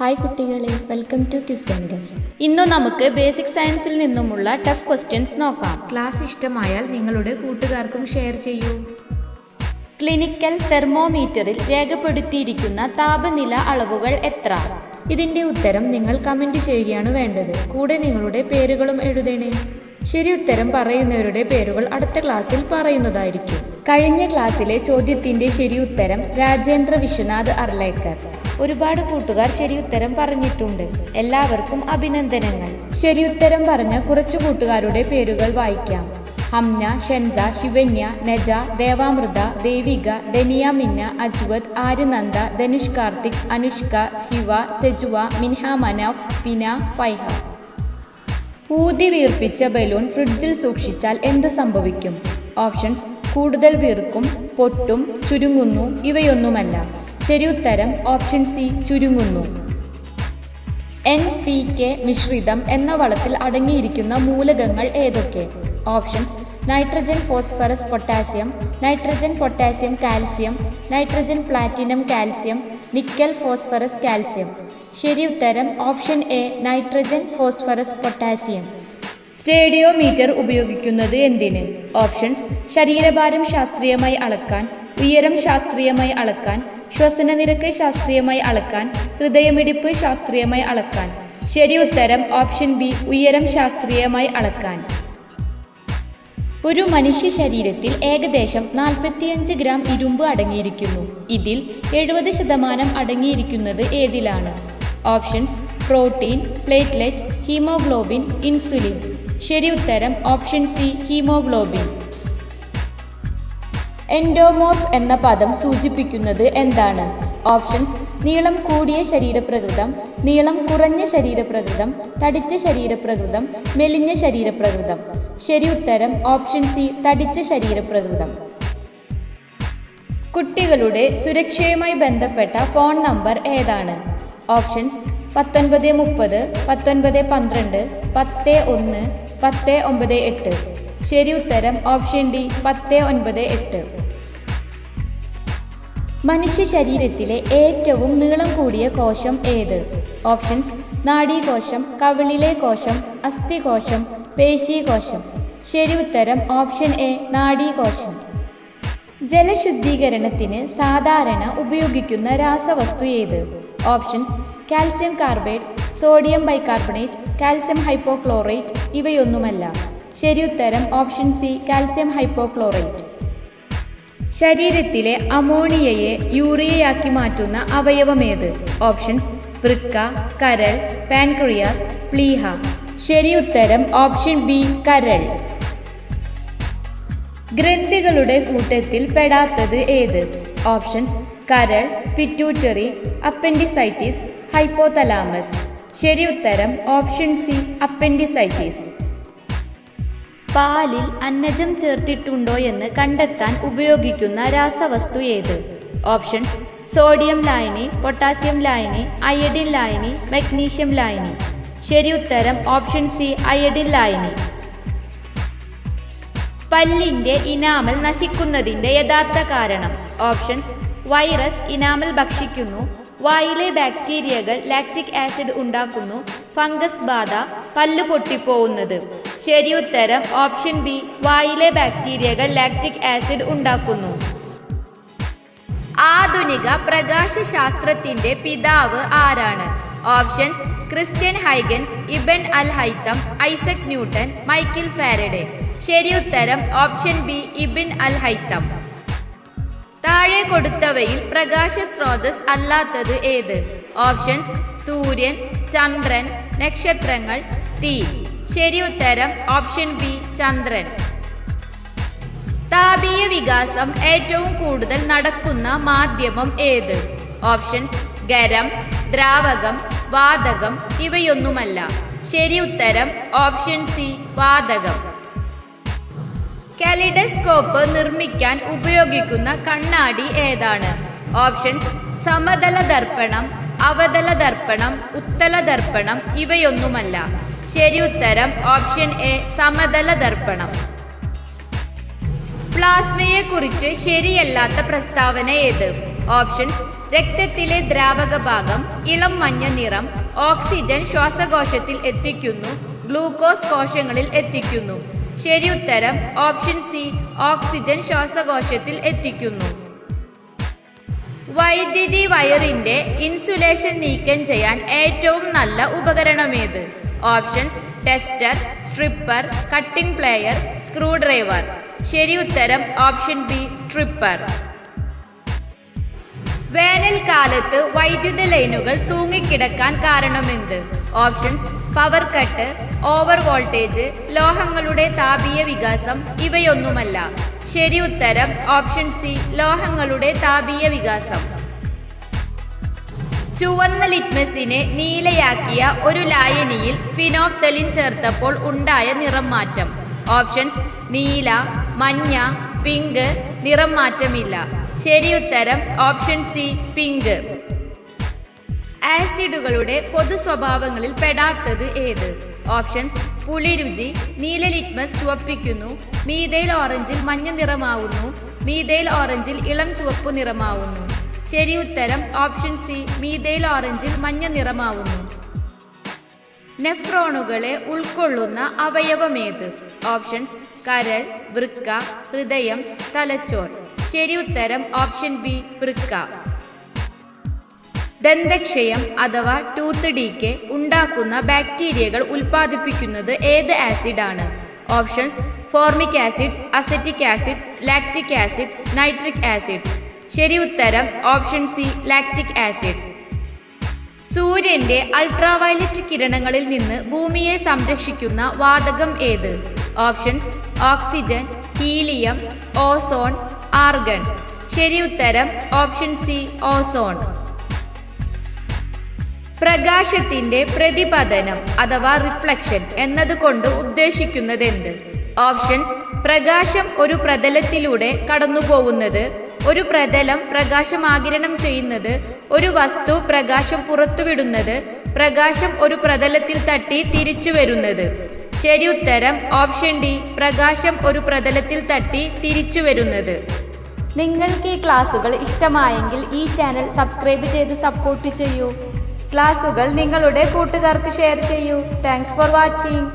Hi കുട്ടികളെ welcome to ക്യുസെൻഗസ് ഇന്ന് നമുക്ക് ബേസിക് സയൻസിൽ നിന്നുമുള്ള ടഫ് ക്വസ്റ്റ്യൻസ് നോക്കാം. ക്ലാസ് ഇഷ്ടമായാൽ നിങ്ങളുടെ കൂട്ടുകാർക്കും ഷെയർ ചെയ്യൂ. ക്ലിനിക്കൽ തെർമോമീറ്ററിൽ രേഖപ്പെടുത്തിയിരിക്കുന്ന താപനില അളവുകൾ എത്ര? ഇതിന്റെ ഉത്തരം നിങ്ങൾ കമന്റ് ചെയ്യുകയാണ് വേണ്ടത്. കൂടെ നിങ്ങളുടെ പേരുകളും എഴുതണേ. ശരി ഉത്തരം പറയുന്നവരുടെ പേരുകൾ അടുത്ത ക്ലാസ്സിൽ പറയുന്നതായിരിക്കും. കഴിഞ്ഞ ക്ലാസ്സിലെ ചോദ്യത്തിന്റെ ശരി ഉത്തരം രാജേന്ദ്ര വിശ്വനാഥ് അർലേക്കർ. ഒരുപാട് കൂട്ടുകാർ ഉത്തരം പറഞ്ഞിട്ടുണ്ട്. എല്ലാവർക്കും അഭിനന്ദനങ്ങൾ. ശരി ഉത്തരം പറഞ്ഞ കുറച്ചു കൂട്ടുകാരുടെ പേരുകൾ വായിക്കാം. ഹംന ഷെൻസ ശിവന്യ നജ ദേവാമൃത ദേവിക ഡെനിയ മിന്ന അജ്വത് ആര്യനന്ദ ധനുഷ് കാർത്തിക് അനുഷ്ക ശിവ സെജുവ മിൻഹ മനഫ് ഫിന ഫൈഹ. ഊതി വീർപ്പിച്ച ബലൂൺ ഫ്രിഡ്ജിൽ സൂക്ഷിച്ചാൽ എന്ത് സംഭവിക്കും? ഓപ്ഷൻസ് കൂടുതൽ വീർക്കും പൊട്ടും ചുരുങ്ങുന്നു ഇവയൊന്നുമല്ല. ശരി ഉത്തരം ഓപ്ഷൻ സി ചുരുങ്ങുന്നു. എൻ പി കെ മിശ്രിതം എന്ന വളത്തിൽ അടങ്ങിയിരിക്കുന്ന മൂലകങ്ങൾ ഏതൊക്കെ? Options nitrogen phosphorus potassium nitrogen potassium calcium nitrogen platinum calcium nickel phosphorus calcium. ശരി ഉത്തരം option A nitrogen phosphorus potassium. Stadiometer ഉപയോഗിക്കുന്നത് എന്തിന്? ഓപ്ഷൻസ് ശരീരഭാരം ശാസ്ത്രീയമായി അളക്കാൻ ഉയരം ശാസ്ത്രീയമായി അളക്കാൻ ശ്വസന നിരക്ക് ശാസ്ത്രീയമായി അളക്കാൻ ഹൃദയമിടിപ്പ് ശാസ്ത്രീയമായി അളക്കാൻ. ശരി ഉത്തരം ഓപ്ഷൻ ബി ഉയരം ശാസ്ത്രീയമായി അളക്കാൻ. ഒരു മനുഷ്യ ശരീരത്തിൽ ഏകദേശം നാൽപ്പത്തിയഞ്ച് ഗ്രാം ഇരുമ്പ് അടങ്ങിയിരിക്കുന്നു. ഇതിൽ എഴുപത് ശതമാനം അടങ്ങിയിരിക്കുന്നത് ഏതിലാണ്? Options protein platelet haemoglobin insulin. ശരി ഉത്തരം ഓപ്ഷൻ സി ഹീമോഗ്ലോബിൻ. എൻഡോമോർഫ് എന്ന പദം സൂചിപ്പിക്കുന്നത് എന്താണ്? ഓപ്ഷൻസ് നീളം കൂടിയ ശരീരപ്രകൃതം നീളം കുറഞ്ഞ ശരീരപ്രകൃതം തടിച്ച ശരീരപ്രകൃതം മെലിഞ്ഞ ശരീരപ്രകൃതം. ശരി ഉത്തരം ഓപ്ഷൻ സി തടിച്ച ശരീരപ്രകൃതം. കുട്ടികളുടെ സുരക്ഷയുമായി ബന്ധപ്പെട്ട ഫോൺ നമ്പർ ഏതാണ്? ഓപ്ഷൻസ് പത്തൊൻപത് മുപ്പത് പത്തൊൻപത് പന്ത്രണ്ട് പത്ത് ഒന്ന് പത്ത് ഒമ്പത് എട്ട്. ശരി ഉത്തരം ഓപ്ഷൻ ഡി പത്ത് ഒൻപത് എട്ട്. മനുഷ്യ ശരീരത്തിലെ ഏറ്റവും നീളം കൂടിയ കോശം ഏത്? ഓപ്ഷൻസ് നാഡീകോശം കവിളിലെ കോശം അസ്ഥികോശം പേശീകോശം. ശരി ഉത്തരം ഓപ്ഷൻ എ നാഡീകോശം. ജലശുദ്ധീകരണത്തിന് സാധാരണ ഉപയോഗിക്കുന്ന രാസവസ്തു ഏത്? Options calcium carbide sodium bicarbonate calcium hypochlorite ഇവയൊന്നുമല്ല. ശരി ഉത്തരം ഓപ്ഷൻ സി കാൽസ്യം ഹൈപ്പോക്ലോറേറ്റ്. ശരീരത്തിലെ അമോണിയയെ യൂറിയയാക്കി മാറ്റുന്ന അവയവമേത്? ഓപ്ഷൻസ് വൃക്ക കരൾ പാൻക്രിയാസ് പ്ലീഹ. ശരി ഉത്തരം ഓപ്ഷൻ ബി കരൾ. ഗ്രന്ഥികളുടെ കൂട്ടത്തിൽ പെടാത്തത് ഏത്? ഓപ്ഷൻസ് കരൾ പിറ്റൂറ്ററി അപ്പൻഡിസൈറ്റിസ് ഹൈപ്പോതലാമസ്. ശരി ഉത്തരം ഓപ്ഷൻ സി അപ്പൻഡിസൈറ്റിസ്. പാലിൽ അന്നജം ചേർത്തിട്ടുണ്ടോ എന്ന് കണ്ടെത്താൻ ഉപയോഗിക്കുന്ന രാസവസ്തു ഏത്? ഓപ്ഷൻസ് സോഡിയം ലായനി പൊട്ടാസ്യം ലായനി അയഡിൻ ലായനി മഗ്നീഷ്യം ലായനി ശരി ഉത്തരം ഓപ്ഷൻ സി അയഡിൻ ലായനി പല്ലിന്റെ ഇനാമൽ നശിക്കുന്നതിന്റെ യഥാർത്ഥ കാരണം. ഓപ്ഷൻസ് വൈറസ് ഇനാമൽ ഭക്ഷിക്കുന്നു. വായിലെ ബാക്ടീരിയകൾ ലാക്റ്റിക് ആസിഡ് ഉണ്ടാക്കുന്നു. ഫംഗസ് ബാധ പല്ല് പൊട്ടിപ്പോവുന്നത്. ശരി ഉത്തരം ഓപ്ഷൻ ബി വായിലെ ബാക്ടീരിയകൾ ലാക്റ്റിക് ആസിഡ് ഉണ്ടാക്കുന്നു. ആധുനിക പ്രകാശശാസ്ത്രത്തിന്റെ പിതാവ് ആരാണ്? Options Christian Huygens Ibn al Haytham Isaac Newton Michael Faraday. ശരി ഉത്തരം option B Ibn al Haytham താഴെ കൊടുത്തവയിൽ പ്രകാശ സ്രോതസ് അല്ലാത്തത് ഏത്? ഓപ്ഷൻസ് സൂര്യൻ ചന്ദ്രൻ നക്ഷത്രങ്ങൾ തീ. ശരി ഉത്തരം ഓപ്ഷൻ ബി ചന്ദ്രൻ. താപീയ വികാസം ഏറ്റവും കൂടുതൽ നടക്കുന്ന മാധ്യമം ഏത്? ഓപ്ഷൻസ് ഗരം ദ്രാവകം വാതകം ഇവയൊന്നുമല്ല. ശരി ഉത്തരം ഓപ്ഷൻ സി വാതകം. കാലിഡസ്കോപ്പ് നിർമ്മിക്കാൻ ഉപയോഗിക്കുന്ന കണ്ണാടി ഏതാണ്? ഓപ്ഷൻസ് സമതല ദർപ്പണം അവതല ദർപ്പണം ഉത്തല ദർപ്പണം ഇവയൊന്നുമല്ല. ശരി ഉത്തരം ഓപ്ഷൻ എ സമതല ദർപ്പണം പ്ലാസ്മയെ കുറിച്ച് ശരിയല്ലാത്ത പ്രസ്താവന ഏത്? ഓപ്ഷൻസ് രക്തത്തിലെ ദ്രാവക ഭാഗം ഇളം മഞ്ഞ നിറം ഓക്സിജൻ ശ്വാസകോശത്തിൽ എത്തിക്കുന്നു ഗ്ലൂക്കോസ് കോശങ്ങളിൽ എത്തിക്കുന്നു. ശരി ഉത്തരം ഓപ്ഷൻ സി ഓക്സിജൻ ശ്വാസകോശത്തിൽ എത്തിക്കുന്നു. വൈദ്യുതി വയറിന്റെ ഇൻസുലേഷൻ നീക്കം ചെയ്യാൻ ഏറ്റവും നല്ല ഉപകരണമേത്? Options tester stripper cutting plier screw driver ശരി ഉത്തരം ഓപ്ഷൻ ബി സ്ട്രിപ്പർ. വേനൽക്കാലത്ത് വൈദ്യുത ലൈനുകൾ തൂങ്ങിക്കിടക്കാൻ കാരണമെന്ത്? Options power cut over voltage ലോഹങ്ങളുടെ താപീയ വികാസം ഇവയൊന്നുമല്ല. ശരി ഉത്തരം ഓപ്ഷൻ സി ലോഹങ്ങളുടെ താപീയ വികാസം. ചുവന്ന ലിറ്റ്മസിനെ നീലയാക്കിയ ഒരു ലായനിയിൽ ഫിനോഫ്തലിൻ ചേർത്തപ്പോൾ ഉണ്ടായ നിറം മാറ്റം ഓപ്ഷൻസ് നീല മഞ്ഞ പിങ്ക് നിറം മാറ്റമില്ല ശരി ഉത്തരം ഓപ്ഷൻ സി പിങ്ക്. ആസിഡുകളുടെ പൊതു സ്വഭാവങ്ങളിൽ പെടാത്തത് ഏത്? ഓപ്ഷൻസ് പുളിരുചി നീല ലിറ്റ്മസ് ചുവപ്പിക്കുന്നു മീതയിൽ ഓറഞ്ചിൽ മഞ്ഞ നിറമാവുന്നു മീതയിൽ ഓറഞ്ചിൽ ഇളം ചുവപ്പ് നിറമാവുന്നു. ശരി ഉത്തരം ഓപ്ഷൻ സി മീതയിൽ ഓറഞ്ചിൽ മഞ്ഞ നിറമാവുന്നു. നെഫ്രോണുകളെ ഉൾക്കൊള്ളുന്ന അവയവമേത്? ഓപ്ഷൻസ് കരൾ വൃക്ക ഹൃദയം തലച്ചോർ. ശരി ഉത്തരം ഓപ്ഷൻ ബി വൃക്ക. ദന്തക്ഷയം അഥവാ ടൂത്ത് ഡീക്കെ ഉണ്ടാക്കുന്ന ബാക്ടീരിയകൾ ഉൽപ്പാദിപ്പിക്കുന്നത് ഏത് ആസിഡാണ് options formic acid acetic acid lactic acid nitric acid ശരി ഉത്തരം ഓപ്ഷൻ സി ലാക്റ്റിക് ആസിഡ് സൂര്യന്റെ അൾട്രാവയലറ്റ് കിരണങ്ങളിൽ നിന്ന് ഭൂമിയെ സംരക്ഷിക്കുന്ന വാതകം ഏത്? Options oxygen helium ozone argon ശരി ഉത്തരം ഓപ്ഷൻ സി ഓസോൺ പ്രകാശത്തിന്റെ പ്രതിപതനം അഥവാ റിഫ്ലക്ഷൻ എന്നതുകൊണ്ട് ഉദ്ദേശിക്കുന്നത് എന്ത് ഓപ്ഷൻസ് പ്രകാശം ഒരു പ്രതലത്തിലൂടെ കടന്നുപോകുന്നത് ഒരു പ്രതലം പ്രകാശം ആകിരണം ചെയ്യുന്നത് ഒരു വസ്തു പ്രകാശം പുറത്തുവിടുന്നത് പ്രകാശം ഒരു പ്രതലത്തിൽ തട്ടി തിരിച്ചു വരുന്നത്. ശരി ഉത്തരം ഓപ്ഷൻ ഡി പ്രകാശം ഒരു പ്രതലത്തിൽ തട്ടി തിരിച്ചു വരുന്നത്. നിങ്ങൾക്ക് ഈ ക്ലാസുകൾ ഇഷ്ടമായെങ്കിൽ ഈ ചാനൽ സബ്സ്ക്രൈബ് ചെയ്ത് സപ്പോർട്ട് ചെയ്യൂ. ക്ലാസുകൾ നിങ്ങളുടെ കൂട്ടുകാർക്ക് ഷെയർ ചെയ്യൂ. Thanks for watching